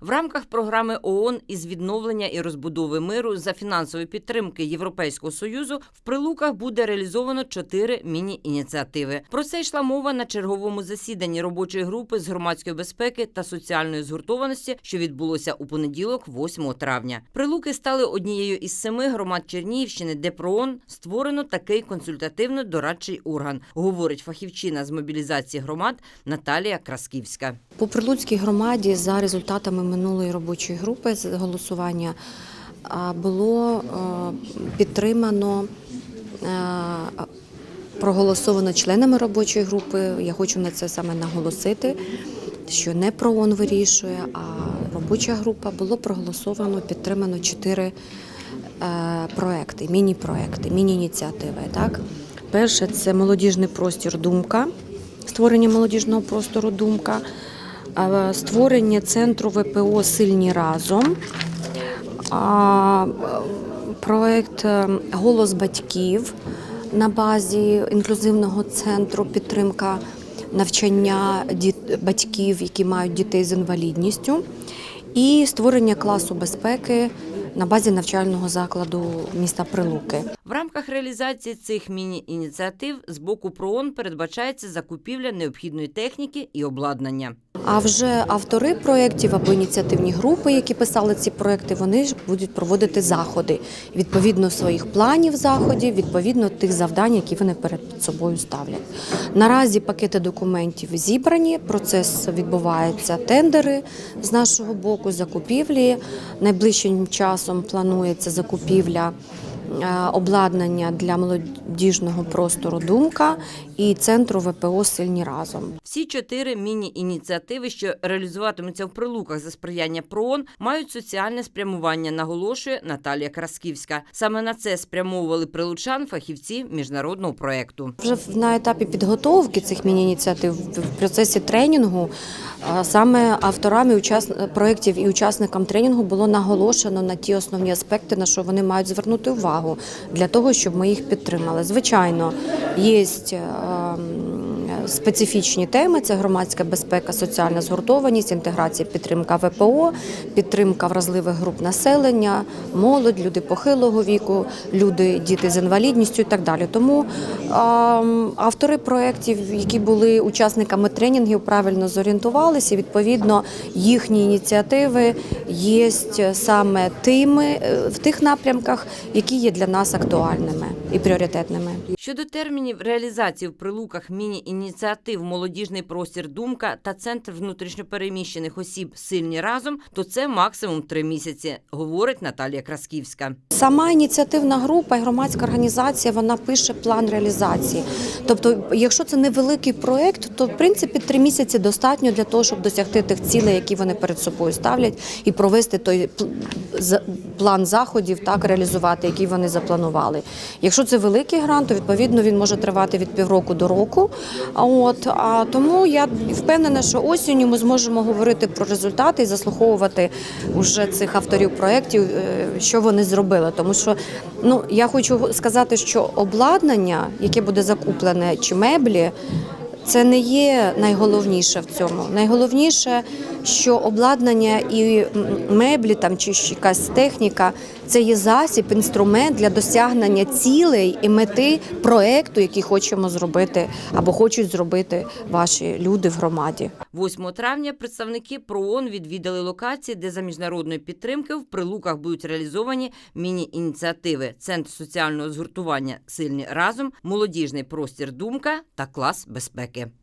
В рамках програми ООН із відновлення і розбудови миру за фінансової підтримки Європейського союзу в прилуках буде реалізовано чотири міні-ініціативи. Про це йшла мова на черговому засіданні робочої групи з громадської безпеки та соціальної згуртованості, що відбулося у понеділок, 8 травня. Прилуки стали однією із семи громад Чернігівщини, де про ООН створено такий консультативно-дорадчий орган, говорить фахівчина з мобілізації громад Наталія Красківська. По Прилуцькій громаді за результатами минулої робочої групи з голосування було е, підтримано, е, проголосовано членами робочої групи. Я хочу на це саме наголосити, що не ПРООН вирішує, а робоча група було проголосовано, підтримано чотири е, проекти, міні-проекти, міні-ініціативи. Так? Перше це молодіжний простір Думка, створення молодіжного простору Думка, створення центру ВПО Сильні разом. Проект е, Голос батьків на базі інклюзивного центру підтримка навчання батьків, які мають дітей з інвалідністю, і створення класу безпеки на базі навчального закладу міста Прилуки. В рамках реалізації цих міні-ініціатив з боку ПРООН передбачається закупівля необхідної техніки і обладнання. А вже автори проєктів або ініціативні групи, які писали ці проєкти, вони ж будуть проводити заходи відповідно своїх планів заходів, відповідно тих завдань, які вони перед собою ставлять. Наразі пакети документів зібрані. Процес відбувається тендери з нашого боку, закупівлі. Найближчим часом планується закупівля. Е, Обладнання для молодіжного простору Думка і центру ВПО Сильні разом. Всі чотири міні-ініціативи, що реалізуватимуться в прилуках за сприяння ПРООН, мають соціальне спрямування, наголошує Наталія Красківська. Саме на це спрямовували прилучан фахівці міжнародного проєкту. Вже на етапі підготовки цих міні-ініціатив в процесі тренінгу саме авторами проєктів і учасникам тренінгу було наголошено на ті основні аспекти, на що вони мають звернути увагу для того, щоб ми їх підтримали. Звичайно, є специфічні теми: це громадська безпека, соціальна згуртованість, інтеграція, підтримка ВПО, підтримка вразливих груп населення, молодь, люди похилого віку, люди, діти з інвалідністю і так далі. Тому автори проєктів, які були учасниками тренінгів, правильно зорієнтувалися. Відповідно, їхні ініціативи є саме тими е, в тих напрямках, які є для нас актуальними і пріоритетними. Щодо термінів реалізації в прилуках міні-ініціатив Молодіжний простір Думка та Центр внутрішньопереміщених осіб Сильні разом, то це максимум три місяці, говорить Наталія Красківська. Сама ініціативна група і громадська організація вона пише план реалізації. Тобто, якщо це невеликий проєкт, то в принципі три місяці достатньо для того, щоб досягти тих цілей, які вони перед собою ставлять, і провести той пл- план заходів, так реалізувати, який вони запланували. Якщо це великий грант, то відповідно він може тривати від півроку до року. От а тому я впевнена, що осінню ми зможемо говорити про результати і заслуховувати уже цих авторів проєктів, е, що вони зробили. Тому що ну я хочу сказати, що обладнання, яке буде закуплене, чи меблі. Це не є найголовніше в цьому. Найголовніше, що обладнання і меблі там чи якась техніка це є засіб, інструмент для досягнення цілей і мети проекту, який хочемо зробити або хочуть зробити ваші люди в громаді. 8 травня представники ПРООН відвідали локації, де за міжнародної підтримки в прилуках будуть реалізовані міні-ініціативи Центр соціального згуртування Сильні разом, молодіжний простір Думка та клас безпеки. jälkeen.